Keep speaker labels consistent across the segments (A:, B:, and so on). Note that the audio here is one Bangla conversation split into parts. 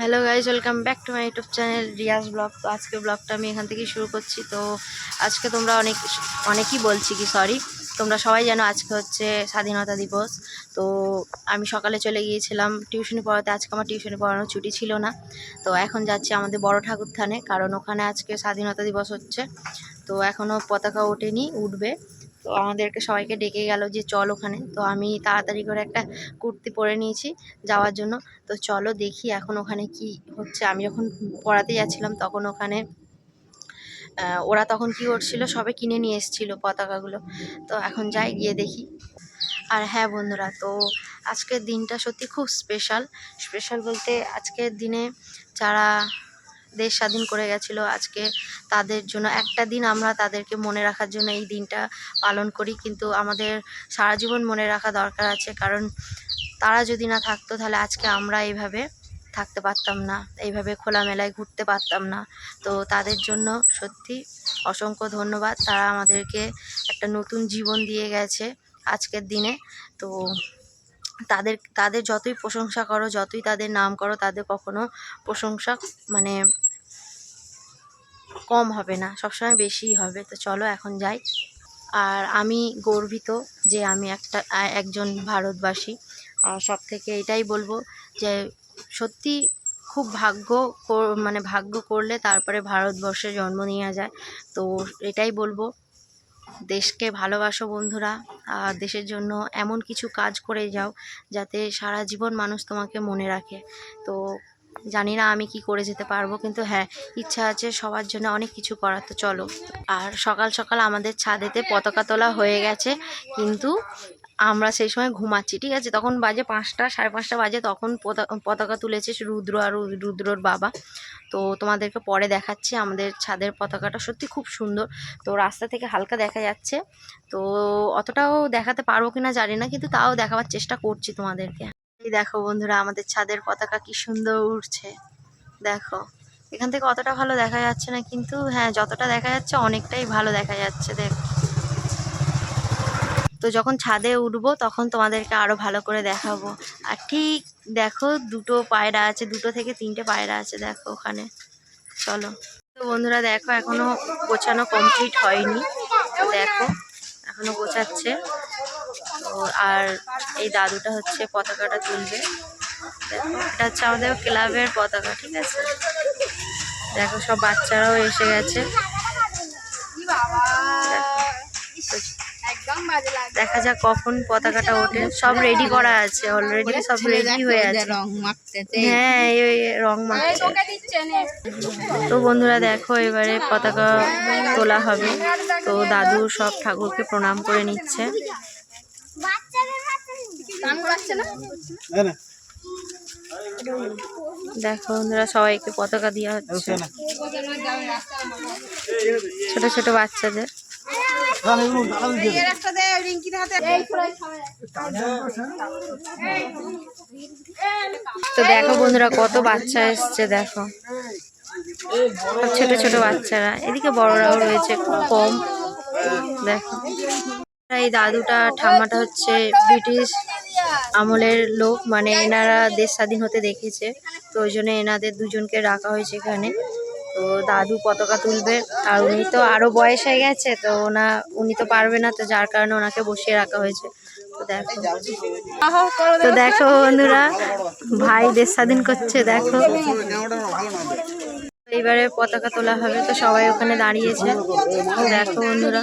A: Hello guys welcome back to my YouTube channel Riyaz vlog তো আজকে ব্লগটা আমি এখান থেকেই শুরু করছি। তো আজকে তোমরা অনেক, অনেকই বলছি কি সরি তোমরা সবাই জানো আজকে হচ্ছে স্বাধীনতা দিবস। তো আমি সকালে চলে গিয়েছিলাম টিউশনি পড়াতে। আজকে আমার টিউশনি পড়ানোর ছুটি ছিল না। তো এখন যাচ্ছি আমাদের বড় ঠাকুর থানে কারণ ওখানে আজকে স্বাধীনতা দিবস হচ্ছে। তো এখনও পতাকা ওঠেনি, উঠবে। তো আমাদেরকে সবাইকে ডেকে গেল যে চল ওখানে। তো আমি তাড়াতাড়ি করে একটা কুর্তি পরে নিয়েছি যাওয়ার জন্য। তো চলো দেখি এখন ওখানে কি হচ্ছে। আমি যখন পড়াতে যাচ্ছিলাম তখন ওখানে ওরা তখন কি করছিল? সবে কিনে নিয়ে এসেছিল পতাকাগুলো। তো এখন যাই গিয়ে দেখি। আর হ্যাঁ বন্ধুরা, তো আজকের দিনটা সত্যি খুব স্পেশাল স্পেশাল বলতে আজকের দিনে যারা দেশ স্বাধীন করে গেছিল আজকে তাদের জন্য। একটা দিন আমরা তাদেরকে মনে রাখার জন্য এই দিনটা পালন করি, কিন্তু আমাদের সারা জীবন মনে রাখা দরকার আছে, কারণ তারা যদি না থাকতো তাহলে আজকে আমরা এইভাবে থাকতে পারতাম না, এইভাবে খোলামেলায় ঘুরতে পারতাম না। তো তাদের জন্য সত্যি অসংখ্য ধন্যবাদ। তারা আমাদেরকে একটা নতুন জীবন দিয়ে গেছে আজকের দিনে। তো তাদের তাদের যতই প্রশংসা করো, যতই তাদের নাম করো, তাদের কখনো প্রশংসা মানে কম হবে না, সবসময় বেশিই হবে। তো চলো এখন যাই। আর আমি গর্বিত যে আমি একটা, একজন ভারতবাসী। সব থেকে এটাই বলব যে সত্যি খুব ভাগ্য মানে ভাগ্য করলে তারপরে ভারতবর্ষে জন্ম নেওয়া যায়। তো এটাই বলব দেশকে ভালোবাসো বন্ধুরা, আর দেশের জন্য এমন কিছু কাজ করে যাও যাতে সারা জীবন মানুষ তোমাকে মনে রাখে। তো জানি না আমি কি করে যেতে পারব, কিন্তু হ্যাঁ ইচ্ছা আছে সবার জন্য অনেক কিছু করার, তো চলো। আর সকাল সকাল আমাদের ছাদেতে পতাকা তোলা হয়ে গেছে, কিন্তু আমরা সেই সময় ঘুমাচ্ছি, ঠিক আছে? তখন বাজে পাঁচটা, সাড়ে পাঁচটা বাজে তখন পতা- পতাকা তুলেছে রুদ্র আর রুদ্রর বাবা। তো তোমাদেরকে পরে দেখাচ্ছি আমাদের ছাদের পতাকাটা। সত্যি খুব সুন্দর। তো রাস্তা থেকে হালকা দেখা যাচ্ছে। তো অতটাও দেখাতে পারব কিনা জানি না, কিন্তু তাও দেখাবার চেষ্টা করছি তোমাদেরকে। এই দেখো বন্ধুরা, আমাদের ছাদের পতাকা কি সুন্দর উঠছে দেখো, এখান থেকে অতটা ভালো দেখা যাচ্ছে না, কিন্তু হ্যাঁ যতটা দেখা যাচ্ছে অনেকটাই ভালো দেখা যাচ্ছে, দেখ। তো যখন ছাদে উঠবো, তখন তোমাদেরকে আরও ভালো করে দেখাবো। আর ঠিক দেখো, দুটো পায়রা আছে, দুটো থেকে তিনটে পায়রা আছে, দেখো ওখানে। চলো। তো বন্ধুরা, দেখো, এখনও গোছানো কমপ্লিট হয়নি। তো দেখো, এখনও গোছাচ্ছে। তো আর এই দাদুটা হচ্ছে পতাকাটা তুলবে। দেখো, এটা হচ্ছে আমাদের ক্লাবের পতাকা, ঠিক আছে? দেখো, সব বাচ্চারাও এসে গেছে। দেখো। যাক কখন পতাকাটা ওঠে। সব রেডি করা আছে অলরেডি সব রেডি হয়ে আছে। হ্যাঁ এই ওই রং মাখছে। তো বন্ধুরা দেখো এবারে পতাকা তোলা হবে। তো দাদু সব ঠাকুরকে প্রণাম করে নিচ্ছে। দেখো বন্ধুরা সবাইকে পতাকা দেওয়া হচ্ছে। ছোট ছোট বাচ্চাদের। তো দেখো বন্ধুরা কত বাচ্চা এসছে দেখো। ছোট ছোট বাচ্চারা। এদিকে বড়রাও রয়েছে খুব কম। দেখো। এই দাদুটা ঠাম্মাটা হচ্ছে ব্রিটিশ আমলের লোক মানে এনারা দেশ স্বাধীন হতে দেখেছে। তো ওই জন্য এনাদের দুজনকে রাখা হয়েছে এখানে। তো দাদু পতাকা তুলবে। আর উনি তো আরও বয়স হয়ে গেছে তো ওনা উনি তো পারবে না তো যার কারণে ওনাকে বসিয়ে রাখা হয়েছে। তো দেখো। তো দেখো বন্ধুরা ভাই দেশ স্বাধীন করছে দেখো। এইবারে পতাকা তোলা হবে তো সবাই ওখানে দাঁড়িয়েছে। দেখো বন্ধুরা।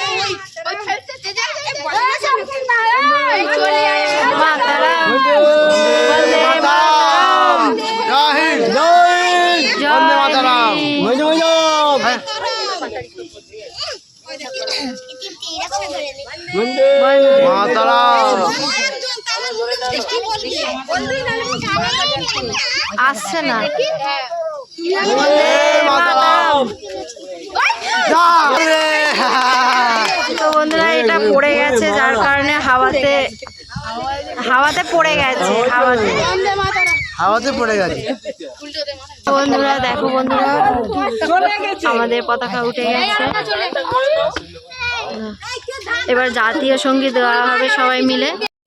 A: আসছে না। তো বন্ধুরা এটা পড়ে গেছে যার কারণে হাওয়াতে হাওয়াতে পড়ে গেছে হাওয়াতে।
B: হাওয়াতে পড়ে গেছে।
A: বন্ধুরা দেখো বন্ধুরা আমাদের পতাকা উঠে গেছে। এবার জাতীয় সংগীত দেওয়া হবে সবাই মিলে।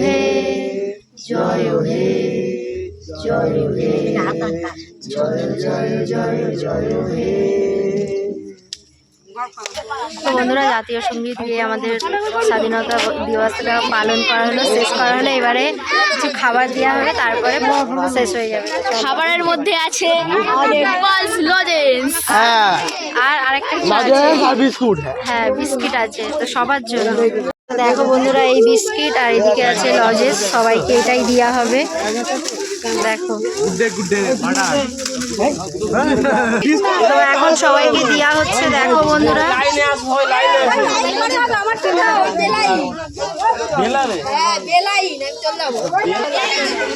A: হে জয় হে জয় হে জয় জয় জয় জয় হে তো বন্ধুরা জাতীয় সংগীত দিয়ে আমাদের স্বাধীনতা দিবসটা পালন করা হলো শেষ করা হলো। এবারে কিছু খাবার দেওয়া হবে তারপরে শেষ হয়ে যাবে।
C: খাবারের মধ্যে আছে আমাদের পালস লজেন্স
B: হ্যাঁ।
A: আর আরেকটা আছে।
B: বিস্কুট হ্যাঁ।
A: হ্যাঁ বিস্কিট আছে তো সবার জন্য। দেখো বন্ধুরা এই বিস্কিট আর এদিকে আছে লজেস সবাইকে এটাই দেওয়া হবে। দেখো। তো এখন সবাইকে দেওয়া হচ্ছে দেখো বন্ধুরা।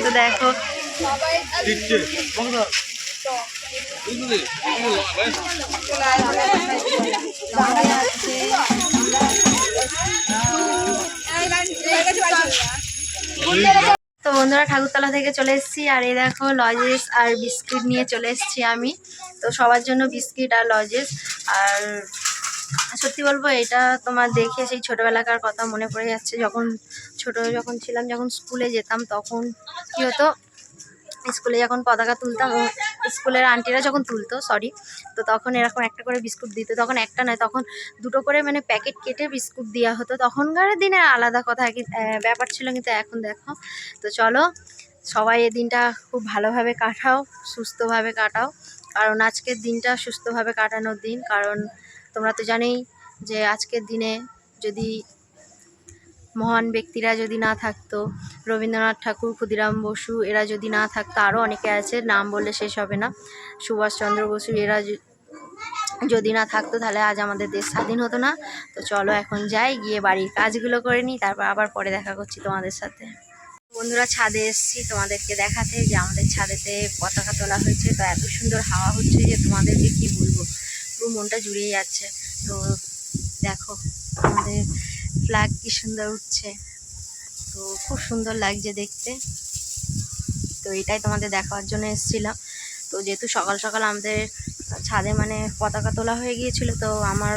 A: তো দেখো। বন্ধুরা ঠাকুরতলা থেকে চলে এসেছি, আর এই দেখো লজেস আর বিস্কিট নিয়ে চলে এসেছি আমি। তো সবার জন্য বিস্কিট আর লজেস। আর সত্যি বলব, এটা তোমার দেখে সেই ছোটোবেলাকার কথা মনে পড়ে যাচ্ছে। যখন ছোট যখন ছিলাম, যখন স্কুলে যেতাম, তখন কী হতো? স্কুলে যখন পতাকা তুলতাম স্কুলের আন্টিরা যখন তুলতো সরি তো তখন এরকম একটা করে বিস্কুট দিত, তখন একটা নয়, তখন দুটো করে মানে প্যাকেট কেটে বিস্কুট দেওয়া হতো। তখনকার দিনে আলাদা কথা ব্যাপার ছিল কিন্তু এখন দেখো। তো চলো, সবাই এই দিনটা খুব ভালোভাবে কাটাও, সুস্থভাবে কাটাও। কারণ আজকের দিনটা সুস্থভাবে কাটানোর দিন। কারণ তোমরা তো জানেই যে আজকের দিনে যদি মহান ব্যক্তিরা যদি না থাকতো, রবীন্দ্রনাথ ঠাকুর, ক্ষুদিরাম বসু, এরা যদি না থাকতো আরও অনেকে আছে, নাম বললে শেষ হবে না। সুভাষচন্দ্র বসু, এরা যদি না থাকতো, তাহলে আজ আমাদের দেশ স্বাধীন হতো না। তো চলো এখন যাই, গিয়ে বাড়ির কাজগুলো করে নিই, তারপর আবার পরে দেখা করছি তোমাদের সাথে। বন্ধুরা, ছাদে এসেছি তোমাদেরকে দেখাতে যে আমাদের ছাদেতে পতাকা তোলা হয়েছে। তো এত সুন্দর হাওয়া হচ্ছে যে তোমাদেরকে কি বলব? পুরো মনটা জুড়িয়ে যাচ্ছে। তো দেখো, আমাদের ফ্ল্যাগ কি সুন্দর উঠছে। তো খুব সুন্দর লাগছে দেখতে। তো এটাই তোমাদের দেখার জন্য এসেছিলাম। তো যেহেতু সকাল সকাল আমাদের ছাদে মানে পতাকা তোলা হয়ে গিয়েছিল, তো আমার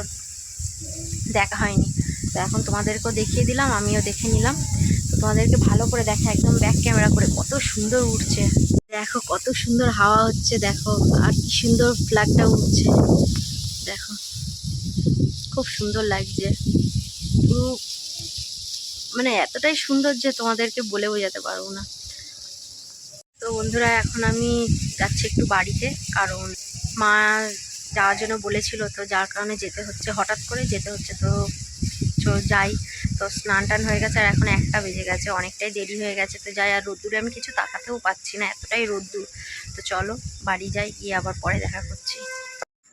A: দেখা হয়নি। তো এখন তোমাদেরকেও দেখিয়ে দিলাম, আমিও দেখে নিলাম। তো তোমাদেরকে ভালো করে দেখা, একদম ব্যাক ক্যামেরা করে কত সুন্দর উঠছে। দেখো কত সুন্দর হাওয়া হচ্ছে, দেখো আর কি সুন্দর ফ্ল্যাগটা উঠছে। দেখো, খুব সুন্দর লাগছে। পুরো মানে এতটাই সুন্দর যে তোমাদেরকে বলে বোঝাতে পারব না। তো বন্ধুরা, এখন আমি যাচ্ছি একটু বাড়িতে, কারণ মা যাওয়ার জন্য বলেছিল, তো যার কারণে যেতে হচ্ছে, হঠাৎ করে যেতে হচ্ছে, তো যাই। তো স্নান টান হয়ে গেছে, আর এখন একটা বেজে গেছে, অনেকটাই দেরি হয়ে গেছে, তো যাই, আর রোদ্দুরে আমি কিছু তাকাতেও পাচ্ছি না, এতটাই রোদ্দুর। তো চলো, বাড়ি যাই, গিয়ে আবার পরে দেখা করছি।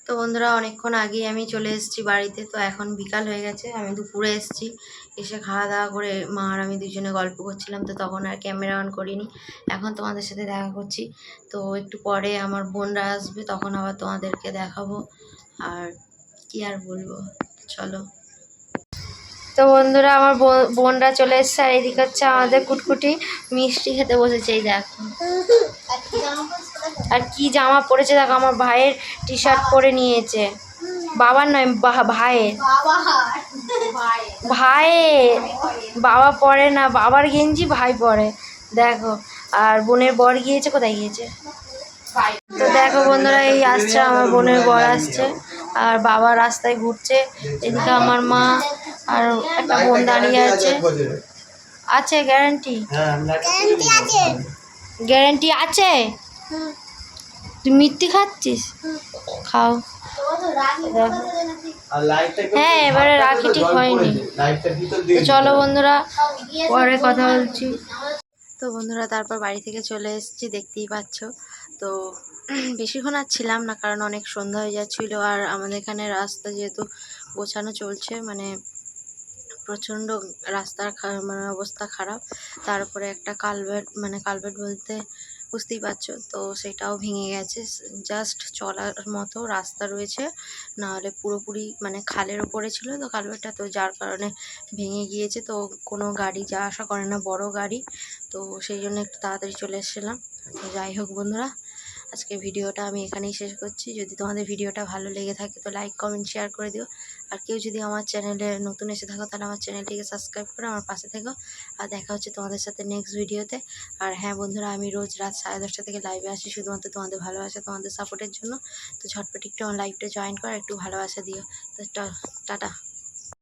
A: তো বন্ধুরা, অনেকক্ষণ আগেই আমি চলে এসেছি বাড়িতে। তো এখন বিকাল হয়ে গেছে, আমি দুপুরে এসেছি। এসে খাওয়া দাওয়া করে মা আর আমি দুজনে গল্প করছিলাম, তো তখন আর ক্যামেরা অন করিনি। এখন তোমাদের সাথে দেখা করছি। তো একটু পরে আমার বোনরা আসবে, তখন আবার তোমাদেরকে দেখাবো। আর কি আর বলব? চলো। তো বন্ধুরা, আমার বোন- বোনরা চলে এসছে, আর এদিকে হচ্ছে আমাদের কুটকুটি মিষ্টি খেতে বসেছে, এই দেখো। আর কি জামা পরেছে দেখো আমার ভাইয়ের টি শার্ট পরে নিয়েছে। বাবার নয় বা- ভাইয়ের। ভাইয়ের। বাবা পরে না বাবার গেঞ্জি ভাই পরে। দেখো আর বোনের বর গিয়েছে কোথায় গিয়েছে? তো দেখো বন্ধুরা এই আসছে আমার বোনের বর আসছে। আর বাবা রাস্তায় ঘুরছে এদিকে আমার মা আর একটা বোন দাঁড়িয়ে আছে। আছে গ্যারান্টি গ্যারান্টি আছে? তুই মিষ্টি খাচ্ছিস? খাও। দেখো। হ্যাঁ এবারে রাখি ঠিক হয়নি। চলো বন্ধুরা পরে কথা বলছি। তো বন্ধুরা তারপর বাড়ি থেকে চলে এসেছি দেখতেই পাচ্ছ। তো বেশিক্ষণ আর ছিলাম না কারণ অনেক সন্ধ্যা হয়ে যাচ্ছিল আর আমাদের এখানে রাস্তা যেহেতু গোছানো চলছে মানে প্রচণ্ড রাস্তার খা- মানে অবস্থা খারাপ। তারপরে একটা কালভার্ট মানে কালভার্ট বলতে বুঝতেই পারছ। তো সেটাও ভেঙে গেছে। জাস্ট চলার মতো রাস্তা রয়েছে। নাহলে পুরোপুরি মানে খালের ওপরে ছিল তো কালভার্টটা তো যার কারণে ভেঙে গিয়েছে। তো কোনো গাড়ি যা আসা করে না বড় গাড়ি। তো সেই জন্য একটু তাড়াতাড়ি চলে এসেছিলাম। তো যাই হোক বন্ধুরা আজকে ভিডিওটা আমি এখানেই শেষ করছি। যদি তোমাদের ভিডিওটা ভালো লেগে থাকে তো লাইক কমেন্ট শেয়ার করে দিও। আর কেউ যদি আমার চ্যানেলে নতুন এসে থাকো, তাহলে আমার চ্যানেলটিকে সাবস্ক্রাইব করে আমার পাশে থেকো। আর দেখা হচ্ছে তোমাদের সাথে নেক্সট ভিডিওতে আর হ্যাঁ বন্ধুরা, আমি রোজ রাত সাড়ে দশটা থেকে লাইভে আসি, শুধুমাত্র তোমাদের ভালোবাসা, তোমাদের সাপোর্টের জন্য। তো ঝটপট একটু আমার লাইভটা জয়েন করো, একটু ভালোবাসা দিও। তো টাটা।